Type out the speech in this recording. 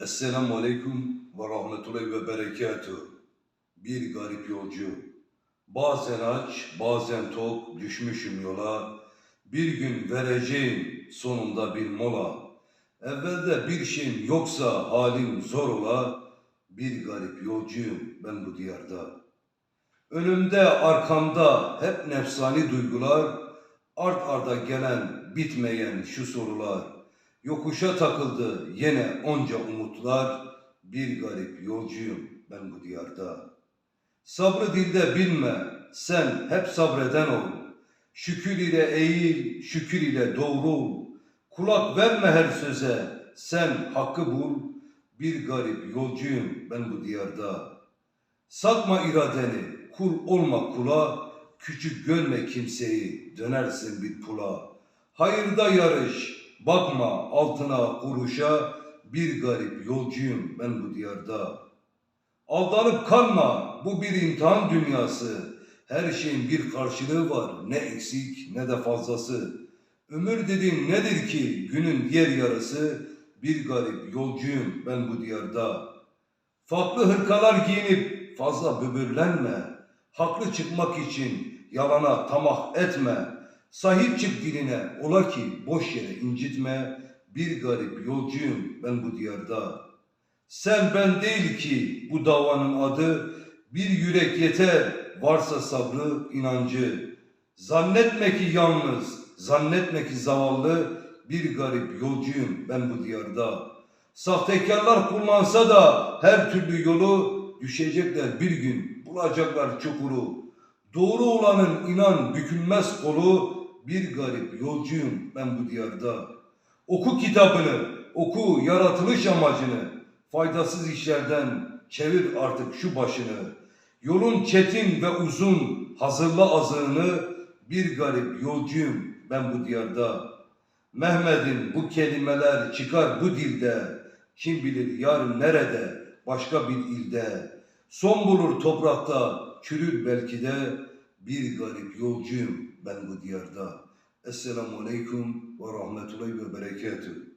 Esselamu Aleyküm ve Rahmetullahi ve Berekatuhu. Bir garip yolcu. Bazen aç, bazen tok düşmüşüm yola. Bir gün vereceğim sonunda bir mola. Evvelde bir şeyim yoksa halim zor ola. Bir garip yolcuyum ben bu diyarda. Önümde arkamda hep nefsani duygular. Art arda gelen bitmeyen şu sorular. Yokuşa takıldı yine onca umutlar. Bir garip yolcuyum ben bu diyarda. Sabrı dilde bilme, sen hep sabreden ol. Şükür ile eğil, şükür ile doğru ol. Kulak verme her söze, sen hakkı bul. Bir garip yolcuyum ben bu diyarda. Satma iradeni, kul olma kula. Küçük görme kimseyi, dönersin bir pula. Hayırda yarış, bakma altına kuruşa. Bir garip yolcuyum ben bu diyarda. Aldanıp kalma, bu bir imtihan dünyası. Her şeyin bir karşılığı var, ne eksik ne de fazlası. Ömür dediğin nedir ki günün diğer yarısı? Bir garip yolcuyum ben bu diyarda. Farklı hırkalar giyinip fazla böbürlenme. Haklı çıkmak için yalana tamah etme. Sahip çık diline ola ki boş yere incitme. Bir garip yolcuyum ben bu diyarda. Sen ben değil ki bu davanın adı. Bir yürek yeter varsa sabrı inancı. Zannetme ki yalnız, zannetme ki zavallı. Bir garip yolcuyum ben bu diyarda. Sahtekarlar kullansa da her türlü yolu düşecekler bir gün bulacaklar çukuru. Doğru olanın inan bükülmez kolu bir garip yolcuyum ben bu diyarda. Oku kitabını, oku yaratılış amacını. Faydasız işlerden çevir artık şu başını. Yolun çetin ve uzun hazırla azığını. Bir garip yolcuyum ben bu diyarda. Mehmet'in bu kelimeler çıkar bu dilde. Kim bilir yarın nerede, başka bir ilde. Son bulur toprakta, çürür belki de. Bir garip yolcuyum ben bu diyarda. Esselamu Aleyküm ve Rahmetullahi ve Berekatuhu.